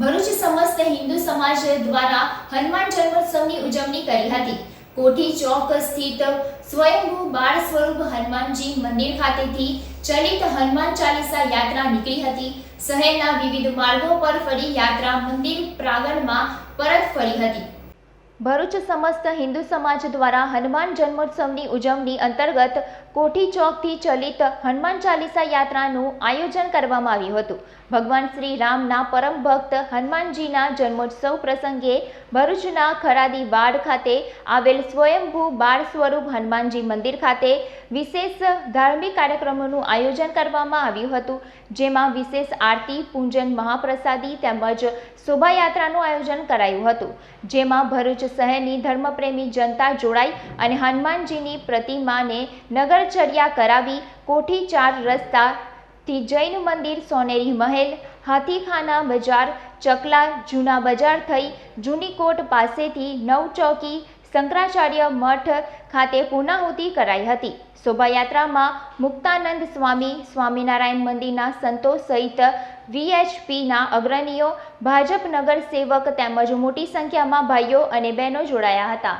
ભરૂચ સમસ્ત હિન્દુ સમાજ દ્વારા હનુમાન જન્મોત્સવની ઉજવણી કરી હતી. કોઠી ચોક સ્થિત સ્વયંભૂ બાળ સ્વરૂપ હનુમાનજી મંદિર ખાતેથી ચલિત હનુમાન ચાલીસા યાત્રા નીકળી હતી. શહેરના વિવિધ માર્ગો પર ફરી યાત્રા મંદિર પ્રાંગણમાં પરત ફરી હતી. ભરૂચ સમસ્ત હિન્દુ સમાજ દ્વારા હનુમાન જન્મોત્સવની ઉજવણી અંતર્ગત કોઠી ચોકથી ચલિત હનુમાન ચાલીસા યાત્રાનું આયોજન કરવામાં આવ્યું હતું. ભગવાન શ્રી રામના પરમ ભક્ત હનુમાનજીના જન્મોત્સવ પ્રસંગે ભરૂચના ખરાદી વાડ ખાતે આવેલ સ્વયંભૂ બાળ સ્વરૂપ હનુમાનજી મંદિર ખાતે વિશેષ ધાર્મિક કાર્યક્રમોનું આયોજન કરવામાં આવ્યું હતું. જેમાં વિશેષ આરતી, પૂજન, મહાપ્રસાદી તેમજ શોભાયાત્રાનું આયોજન કરાયું હતું. જેમાં ભરૂચ શહેરની ધર્મપ્રેમી જનતા જોડાઈ અને હનુમાનજીની પ્રતિમાને નગરચર્યા કરાવી કોઠી ચાર રસ્તાથી જૈન મંદિર, સોનેરી મહેલ, હાથીખાના બજાર, ચકલા, જૂના બજાર થઈ જૂની કોટ પાસેથી નવચોકી શંકરાચાર્ય મઠ ખાતે પૂર્ણાહુતિ કરાઈ હતી. શોભાયાત્રામાં મુક્તાનંદ સ્વામી, સ્વામિનારાયણ મંદિરના સંતો સહિત વીએચપીના અગ્રણીઓ, ભાજપ નગર સેવક તેમજ મોટી સંખ્યામાં ભાઈઓ અને બહેનો જોડાયા હતા.